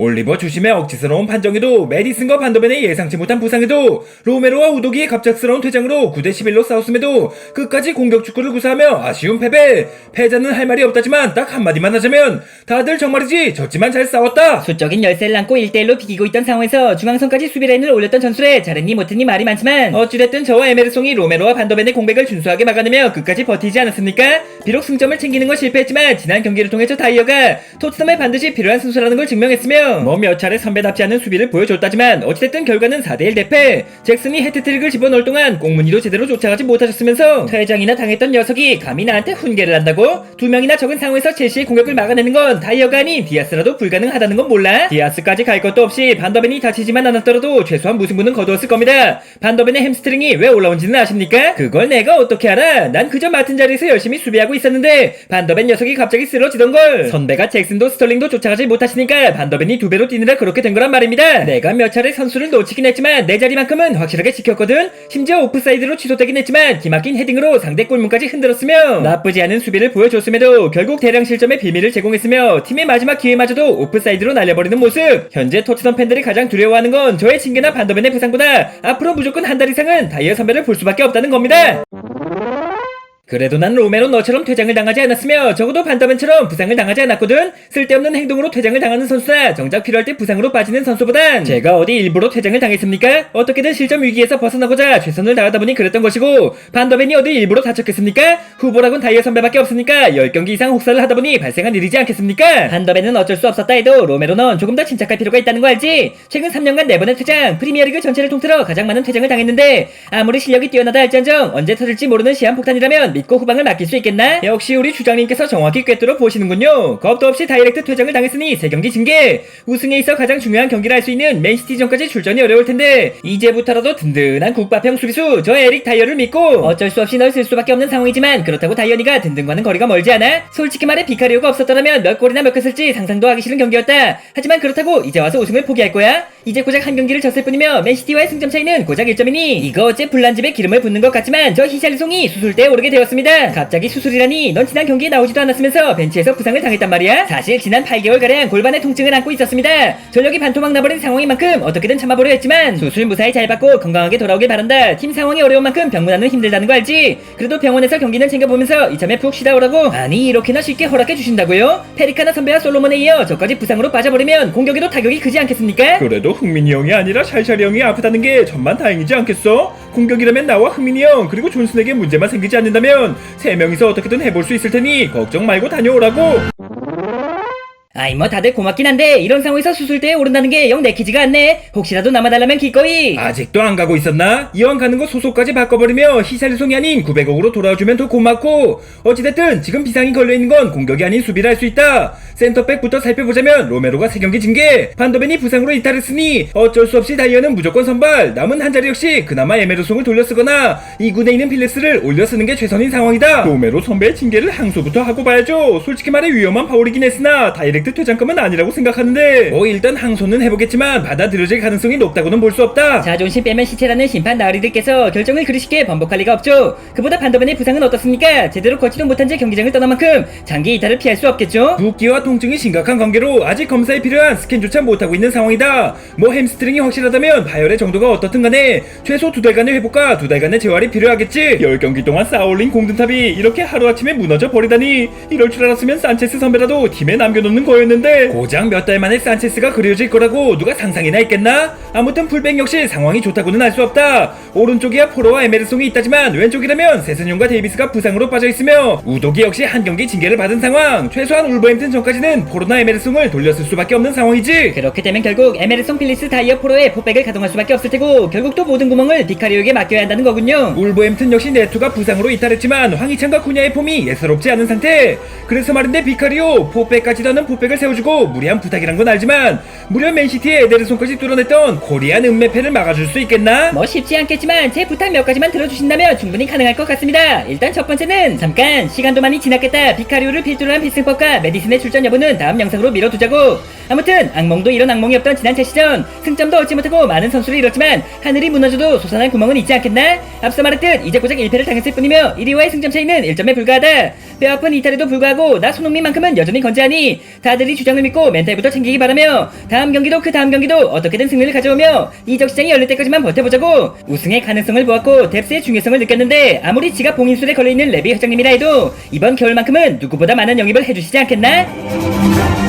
올리버 주심의 억지스러운 판정에도 메디슨과 반더벤의 예상치 못한 부상에도 로메로와 우도기의 갑작스러운 퇴장으로 9대 11로 싸웠음에도 끝까지 공격 축구를 구사하며 아쉬운 패배. 패자는 할 말이 없다지만 딱 한마디만 하자면 다들 정말이지 졌지만 잘 싸웠다. 수적인 열세를 안고 1대1로 비기고 있던 상황에서 중앙선까지 수비라인을 올렸던 전술에 잘했니 못했니 말이 많지만 어찌됐든 저와 에메르송이 로메로와 반더벤의 공백을 준수하게 막아내며 끝까지 버티지 않았습니까? 비록 승점을 챙기는 건 실패했지만 지난 경기를 통해 저 다이어가 토트넘에 반드시 필요한 선수라는 걸 증명했으며 뭐 몇 차례 선배답지 않은 수비를 보여줬다지만 어찌됐든 결과는 4대1 대패 잭슨이 헤트트릭을 집어넣을 동안 꽁무니도 제대로 쫓아가지 못하셨으면서 퇴장이나 당했던 녀석이 감히 나한테 훈계를 한다고? 두 명이나 적은 상황에서 첼시의 공격을 막아내는 건 다이어가 아닌 디아스라도 불가능하다는 건 몰라? 디아스까지 갈 것도 없이 반더벤이 다치지만 않았더라도 최소한 무승부는 거두었을 겁니다. 반더벤의 햄스트링이 왜 올라온지는 아십니까? 그걸 내가 어떻게 알아? 난 그저 맡은 자리에서 열심히 수비하고 있었는데 반더벤 녀석이 갑자기 쓰러지던 걸. 선배가 잭슨도 스털링도 쫓아가지 못하시니까 반더벤이 두 배로 뛰느라 그렇게 된 거란 말입니다. 내가 몇 차례 선수를 놓치긴 했지만 내 자리만큼은 확실하게 지켰거든. 심지어 오프사이드로 취소되긴 했지만 기막힌 헤딩으로 상대 골문까지 흔들었으며 나쁘지 않은 수비를 보여줬음에도 결국 대량 실점의 비밀을 제공했으며 팀의 마지막 기회마저도 오프사이드로 날려버리는 모습. 현재 토트넘 팬들이 가장 두려워하는 건 저의 징계나 반더벤의 부상보다 앞으로 무조건 한 달 이상은 다이어 선배를 볼 수밖에 없다는 겁니다. 그래도 난 로메로 너처럼 퇴장을 당하지 않았으며 적어도 반더벤처럼 부상을 당하지 않았거든 쓸데없는 행동으로 퇴장을 당하는 선수나 정작 필요할 때 부상으로 빠지는 선수보단 제가 어디 일부러 퇴장을 당했습니까? 어떻게든 실점 위기에서 벗어나고자 최선을 다하다 보니 그랬던 것이고 반더벤이 어디 일부러 다쳤겠습니까? 후보라곤 다이어 선배밖에 없으니까 10경기 이상 혹사를 하다 보니 발생한 일이지 않겠습니까? 반더벤은 어쩔 수 없었다 해도 로메로는 조금 더 침착할 필요가 있다는 거 알지? 최근 3년간 4번의 퇴장 프리미어리그 전체를 통틀어 가장 많은 퇴장을 당했는데 아무리 실력이 뛰어나다 할지언정 언제 터질지 모르는 시한폭탄이라면 믿고 후방을 맡길 수 있겠나? 역시 우리 주장님께서 정확히 꿰뚫어 보시는군요. 겁도 없이 다이렉트 퇴장을 당했으니 3경기 징계. 우승에 있어 가장 중요한 경기를 할 수 있는 맨시티전까지 출전이 어려울 텐데 이제부터라도 든든한 국밥형 수비수 저 에릭 다이어를 믿고 어쩔 수 없이 널 쓸 수밖에 없는 상황이지만 그렇다고 다이어니가 든든과는 거리가 멀지 않아? 솔직히 말해 비카리오가 없었더라면 몇 골이나 몇 컷을지 상상도 하기 싫은 경기였다. 하지만 그렇다고 이제 와서 우승을 포기할 거야? 이제 고작 한 경기를 졌을 뿐이며 맨시티와의 승점 차이는 고작 1점이니 이거 어째 불난집에 기름을 붓는 것 같지만 저 히샬리송이 수술대에 오르게 되었습니다. 갑자기 수술이라니 넌 지난 경기에 나오지도 않았으면서 벤치에서 부상을 당했단 말이야? 사실 지난 8개월가량 골반에 통증을 안고 있었습니다. 전력이 반토막 나버린 상황인 만큼 어떻게든 참아보려 했지만 수술 무사히 잘 받고 건강하게 돌아오길 바란다. 팀 상황이 어려운 만큼 병문안은 힘들다는 거 알지? 그래도 병원에서 경기는 챙겨보면서 이참에 푹 쉬다 오라고 아니 이렇게나 쉽게 허락해 주신다고요? 페리카나 선배와 솔로몬에 이어 저까지 부상으로 빠져버리면 공격에도 타격이 크지 않겠습니까? 그래도 흥민이 형이 아니라 샬샬이 형이 아프다는 게 천만 다행이지 않겠어? 공격이라면 나와 흥민이 형 그리고 존슨에게 문제만 생기지 않는다면 세 명이서 어떻게든 해볼 수 있을 테니 걱정 말고 다녀오라고. 아이 뭐 다들 고맙긴 한데 이런 상황에서 수술대에 오른다는 게 영 내키지가 않네. 혹시라도 남아달라면 기꺼이. 아직도 안 가고 있었나? 이왕 가는 거 소속까지 바꿔버리며 히샬리송이 아닌 900억으로 돌아와주면 더 고맙고. 어찌됐든 지금 비상이 걸려있는 건 공격이 아닌 수비를 할 수 있다. 센터백부터 살펴보자면 로메로가 3경기 징계 반더벤이 부상으로 이탈했으니 어쩔 수 없이 다이어는 무조건 선발. 남은 한 자리 역시 그나마 에메르송을 돌려쓰거나 2군에 있는 필렉스를 올려쓰는 게 최선인 상황이다. 로메로 선배의 징계를 항소부터 하고 봐야죠. 솔직히 말해 위험한 파울이긴 했으나 다이렉 트 퇴장감은 아니라고 생각하는데 뭐 일단 항소는 해보겠지만 받아들여질 가능성이 높다고는 볼 수 없다 자존심 빼면 시체라는 심판 나으리들께서 결정을 그리 쉽게 번복할 리가 없죠 그보다 반더벤의 부상은 어떻습니까 제대로 걷지도 못한 채 경기장을 떠난 만큼 장기 이탈을 피할 수 없겠죠 붓기와 통증이 심각한 관계로 아직 검사에 필요한 스캔조차 못하고 있는 상황이다. 뭐 햄스트링이 확실하다면 파열의 정도가 어떻든 간에 최소 두 달간의 회복과 두 달간의 재활이 필요하겠지. 10경기 동안 쌓아올린 공든탑이 이렇게 하루아침에 무너져 버리다니 이럴 줄 알았으면 산체스 선배라도 팀에 남겨놓는 거였는데 고작 몇 달 만에 산체스가 그려질 거라고 누가 상상이나 했겠나? 아무튼 풀백 역시 상황이 좋다고는 할수 없다. 오른쪽이야 포로와 에메르송이 있다지만 왼쪽이라면 세슨용과 데이비스가 부상으로 빠져 있으며 우도기 역시 한 경기 징계를 받은 상황 최소한 울버햄튼 전까지는 포로나 에메르송을 돌렸을 수밖에 없는 상황이지 그렇게 되면 결국 에메르송 필리스 다이어 포로의 포백을 가동할 수밖에 없을 테고 결국 또 모든 구멍을 디카리오에게 맡겨야 한다는 거군요 울버햄튼 역시 네투가 부상으로 이탈했지만 황희찬과 쿠냐의 폼이 예사롭지 않은 상태 그래서 말인데 비카리오 포백까지도 않은 포백을 세워주고 무리한 부탁이란 건 알지만 무려 맨시티의 에데르송까지 뚫어냈던 코리안 은메패를 막아줄 수 있겠나? 뭐 쉽지 않겠지만 제 부탁 몇 가지만 들어주신다면 충분히 가능할 것 같습니다. 일단 첫 번째는 잠깐 시간도 많이 지났겠다. 비카리오를 필두로 한 필승법과 메디슨의 출전 여부는 다음 영상으로 미뤄두자고. 아무튼 악몽도 이런 악몽이 없던 지난 첼시전 승점도 얻지 못하고 많은 선수를 잃었지만 하늘이 무너져도 솟아날 구멍은 있지 않겠나? 앞서 말했듯 이제 고작 1패를 당했을 뿐이며 1위와의 승점 차이는 1점에 불과하다. 뼈아픈 이탈에도 불구하고 나 손흥민만큼은 여전히 건재하니 다들 이 주장을 믿고 멘탈부터 챙기기 바라며 다음 경기도 그 다음 경기도 어떻게든 승리를 가져오며 이적 시장이 열릴 때까지만 버텨보자고 우승의 가능성을 보았고 뎁스의 중요성을 느꼈는데 아무리 지갑 봉인술에 걸려있는 레비 회장님이라 해도 이번 겨울만큼은 누구보다 많은 영입을 해주시지 않겠나?